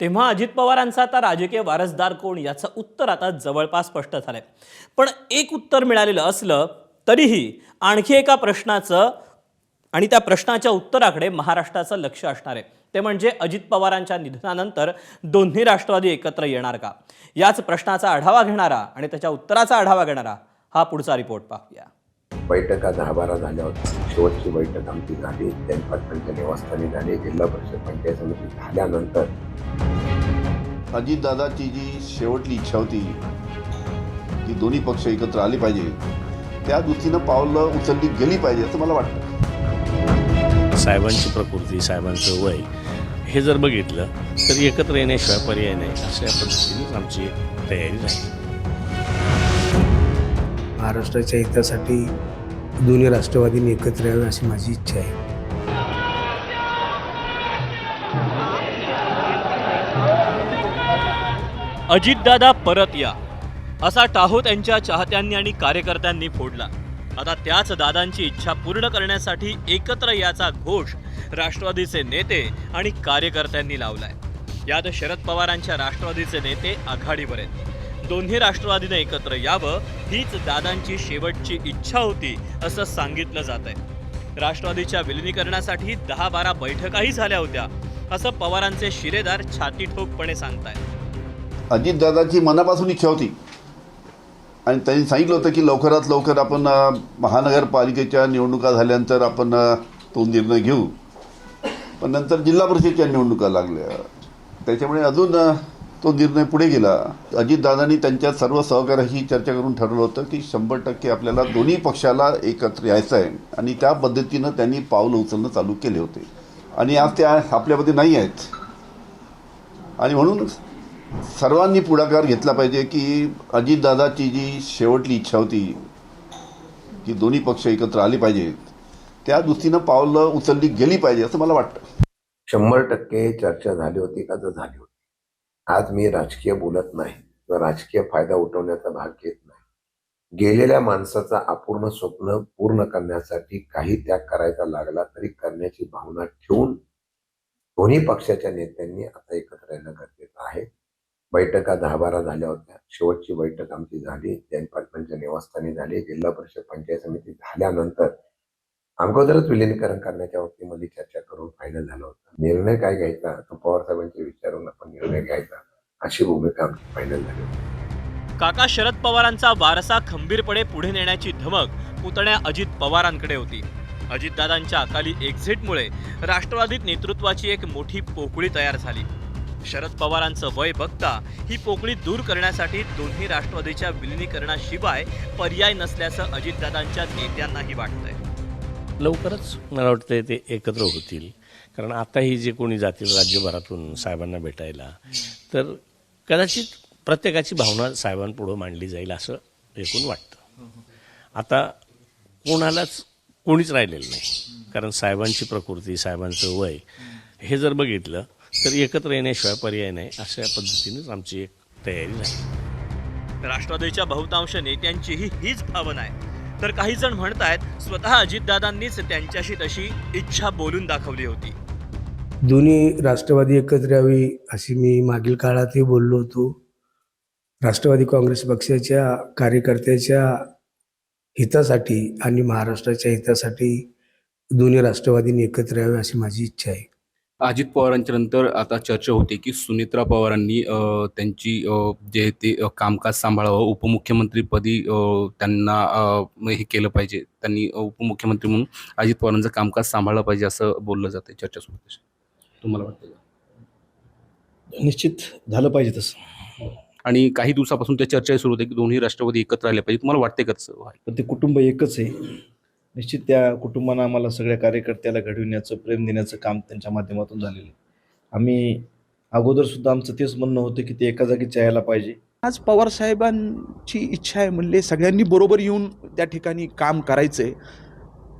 तेव्हा अजित पवारांचा आता राजकीय वारसदार कोण याचं उत्तर आता जवळपास स्पष्ट झालंय. पण एक उत्तर मिळालेलं असलं तरीही आणखी एका प्रश्नाचं आणि त्या प्रश्नाच्या उत्तराकडे महाराष्ट्राचं लक्ष असणार आहे. ते म्हणजे अजित पवारांच्या निधनानंतर दोन्ही राष्ट्रवादी एकत्र येणार का? याच प्रश्नाचा आढावा घेणारा आणि त्याच्या उत्तराचा आढावा घेणारा हा पुढचा रिपोर्ट पाहूया. बैठका दहा बारा झाल्या होत्या. शेवटची बैठक आमची झाली. पाटलांच्या निवासस्थानी झाली जिल्हा परिषद पंचायत समिती झाल्यानंतर अजितदादाची जी शेवटली इच्छा होती की दोन्ही पक्ष एकत्र आले पाहिजे. त्या दृष्टीनं पावलं उचलली गेली पाहिजे असं मला वाटतं. साहेबांची प्रकृती साहेबांचं वय हे जर बघितलं तर एकत्र येण्याशिवाय पर्याय नाही. अशा पद्धतीनेच आमची तयारी राहील महाराष्ट्राच्या हितासाठी दोन्ही राष्ट्रवादींनी एकत्र यावे अशी माझी इच्छा आहे. अजितदादा परत या. असा टाहो त्यांच्या चाहत्यांनी आणि कार्यकर्त्यांनी फोडला. आता त्याच दादांची इच्छा पूर्ण करण्यासाठी एकत्र याचा घोष राष्ट्रवादीचे नेते आणि कार्यकर्त्यांनी लावलाय. यात शरद पवारांच्या राष्ट्रवादीचे नेते आघाडीवर आहेत. दोन्ही राष्ट्रवादीनं एकत्र यावं हीच दादांची शेवटची इच्छा होती असं सांगितलं जात आहे राष्ट्रवादीच्या विलिनीकरणासाठी दहा बारा बैठकाही झाल्या होत्या असं पवारांचे शिरेदार छाती ठोकपणे सांगतायत. अजितदादाची मनापासून इच्छा होती. आणि त्यांनी सांगितलं होतं की लवकरात लवकर आपण महानगरपालिकेच्या निवडणुका झाल्यानंतर आपण तो निर्णय घेऊ. पण नंतर जिल्हा परिषदेच्या निवडणुका लागल्या. त्याच्यामुळे अजून तो निर्णय पुढे गेला. अजितदादांनी त्यांच्या सर्व सहकार्याशी चर्चा करून ठरवलं होतं की शंभर टक्के आपल्याला दोन्ही पक्षाला एकत्र यायचं आहे. आणि त्या पद्धतीनं त्यांनी पावलं उचलणं चालू केले होते. आणि आज त्या आपल्यामध्ये नाही आहेत. आणि म्हणून सर्वांनी पुढाकार घेतला पाहिजे की अजितदादाची जी शेवटली इच्छा होती की दोन्ही पक्ष एकत्र आले पाहिजेत त्या दृष्टीनं पावलं उचलली गेली पाहिजे असं मला वाटतं. शंभर टक्के चर्चा झाली होती का तर झाली होती. आज मी राजकीय बोलत नाही किंवा राजकीय फायदा उठवण्याचा भाग घेत नाही. गेलेल्या माणसाचा अपूर्ण स्वप्न पूर्ण करण्यासाठी काही त्याग करायचा लागला तरी करण्याची भावना ठेवून दोन्ही पक्षाच्या नेत्यांनी आता एकत्र येणं गरजेचं आहे. बैठका दहा बारा झाल्या होत्या. शेवटची बैठक आमची झाली. जैन पाटलांच्या निवासस्थानी झाली. जिल्हा परिषद पंचायत समिती झाल्यानंतर अगोदरच विलिनीकरण करण्याच्या बाबतीमध्ये चर्चा करून फायनल झालं होतं. निर्णय काय घ्यायचा? तो पवार साहेबांचे विचारून आपण निर्णय घ्यायचा. अशी भूमिका आमची फायनल झाली होती. काका शरद पवारांचा वारसा खंबीरपणे पुढे नेण्याची धमक पुतण्या अजित पवारांकडे होती. अजितदादांच्या अकाली एक्झिटमुळे राष्ट्रवादीत नेतृत्वाची एक मोठी पोकळी तयार झाली. शरद पवारांचं वय बघता ही पोकळी दूर करण्यासाठी दोन्ही राष्ट्रवादीच्या विलिनीकरणाशिवाय पर्याय नसल्याचं अजितदादांच्या नेत्यांनाही वाटतंय. लवकरच मला वाटतं ते एकत्र होतील. कारण आताही जे कोणी जातील राज्यभरातून साहेबांना भेटायला तर कदाचित प्रत्येकाची भावना साहेबांपुढं मांडली जाईल असं एकूण वाटतं. आता कोणालाच कोणीच राहिलेलं नाही. कारण साहेबांची प्रकृती साहेबांचं वय हे जर बघितलं तर एकत्र येण्याशिवाय पर्याय नाही अशा पद्धतीनेच आमची एक तयारी राहील. राष्ट्रवादीच्या बहुतांश नेत्यांचीही हीच भावना आहे. तर काही जण आहेत स्वतः अजितदादांनीच त्यांच्याशी तशी इच्छा बोलून दाखवली होती. दोन्ही राष्ट्रवादी एकत्र यावी अशी मी मागील काळातही बोललो होतो. राष्ट्रवादी काँग्रेस पक्षाच्या कार्यकर्त्याच्या हितासाठी आणि महाराष्ट्राच्या हितासाठी दोन्ही राष्ट्रवादींनी एकत्र यावे अशी माझी इच्छा आहे. अजित पवारांच्या नंतर आता चर्चा होते की सुनित्रा पवारांनी त्यांची जे ते कामकाज सांभाळावं उपमुख्यमंत्रीपदी त्यांना हे केलं पाहिजे. त्यांनी उपमुख्यमंत्री म्हणून अजित पवारांचं कामकाज सांभाळलं पाहिजे असं बोललं जाते चर्चा सुरू तुम्हाला वाटतं का? निश्चित झालं पाहिजे तसं. आणि काही दिवसापासून त्या चर्चा सुरू होते की दोन्ही राष्ट्रवादी एकत्र आले पाहिजे. तुम्हाला वाटते का तसं? व्हायला? पण ते कुटुंब एकच आहे. निश्चित त्या कुटुंबानं आम्हाला सगळ्या कार्यकर्त्याला घडविण्याचं प्रेम देण्याचं काम त्यांच्या माध्यमातून झालेलं आहे. आम्ही अगोदर सुद्धा आमचं तेच म्हणणं होतं की ते एका जागीच यायला पाहिजे. आज पवार साहेबांची इच्छा आहे म्हणले सगळ्यांनी बरोबर येऊन त्या ठिकाणी काम करायचं आहे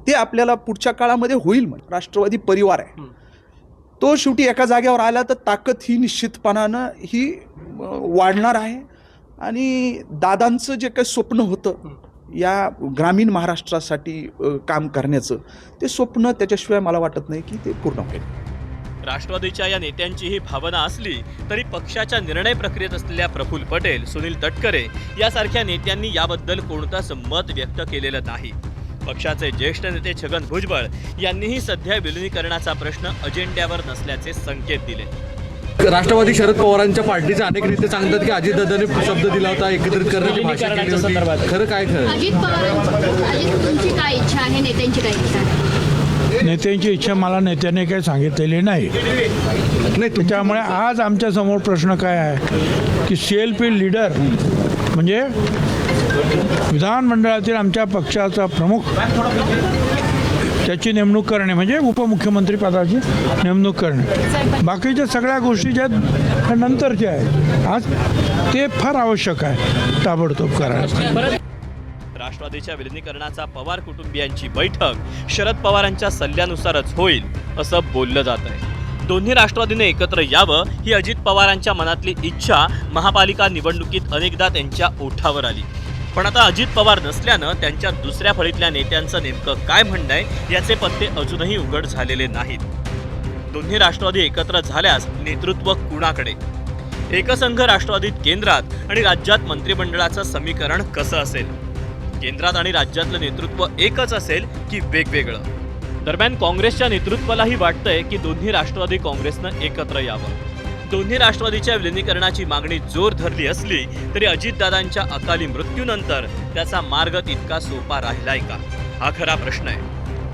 ते आपल्याला पुढच्या काळामध्ये होईल म्हण. राष्ट्रवादी परिवार आहे. तो शेवटी एका जागेवर आला तर ताकद ही निश्चितपणानं ही वाढणार आहे. आणि दादांचं जे काही स्वप्न होतं या ग्रामीण महाराष्ट्रासाठी काम करण्याचं ते स्वप्न त्याच्याशिवाय मला वाटत नाही की ते पूर्ण होईल. राष्ट्रवादीच्या या नेत्यांची ही भावना असली तरी पक्षाच्या निर्णय प्रक्रियेत असलेल्या प्रफुल्ल पटेल सुनील तटकरे यासारख्या नेत्यांनी याबद्दल कोणताच मत व्यक्त केलेलं नाही. पक्षाचे ज्येष्ठ नेते छगन भुजबळ यांनीही सध्या विलिनीकरणाचा प्रश्न अजेंड्यावर नसल्याचे संकेत दिले. राष्ट्रवादी शरद पवारांच्या पार्टीचे अनेक नेते सांगतात की अजितदादांनी शब्द दिला होता एकत्रित करण्याची भाषा केली होती. खरं काय खरं? अजित पवार अजित तुमची काय इच्छा आहे? नेत्यांची काय इच्छा आहे? नेत्यांची इच्छा मला नेत्याने काही सांगितलेली नाही. त्यामुळे आज आमच्यासमोर प्रश्न काय आहे? की सी एल पी लीडर म्हणजे विधानमंडळातील आमच्या पक्षाचा प्रमुख त्याची नेमणूक करणे म्हणजे उपमुख्यमंत्री पदाची नेमणूक करणे. बाकीच्या सगळ्या गोष्टी ज्या आहेत, नंतरच्या आहेत. आज ते फार आवश्यक आहे ताबडतोब करायला. राष्ट्रवादीच्या विलिनीकरणाचा पवार कुटुंबियांची बैठक शरद पवारांच्या सल्ल्यानुसारच होईल असं बोललं जात आहे. दोन्ही राष्ट्रवादीने एकत्र यावं ही अजित पवारांच्या मनातली इच्छा महापालिका निवडणुकीत अनेकदा त्यांच्या ओठावर आली. पण आता अजित पवार नसल्यानं त्यांच्या दुसऱ्या फळीतल्या नेत्यांचं नेमकं काय म्हणणं आहे याचे पत्ते अजूनही उघड झालेले नाहीत. दोन्ही राष्ट्रवादी एकत्र झाल्यास नेतृत्व कुणाकडे? एकसंघ राष्ट्रवादीत केंद्रात आणि राज्यात मंत्रिमंडळाचं समीकरण कसं असेल? केंद्रात आणि राज्यातलं नेतृत्व एकच असेल की वेगवेगळं? दरम्यान काँग्रेसच्या नेतृत्वालाही वाटतंय की दोन्ही राष्ट्रवादी काँग्रेसनं एकत्र यावं. दोन्ही राष्ट्रवादीच्या विलिनीकरणाची मागणी जोर धरली असली तरी अजितदादांच्या अकाली मृत्यूनंतर त्याचा मार्ग इतका सोपा राहिलाय का? हा खरा प्रश्न आहे.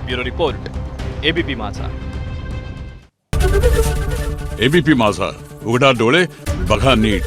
Bureau report ABP Majha. ABP Majha. उघडा डोळे बघा नीट.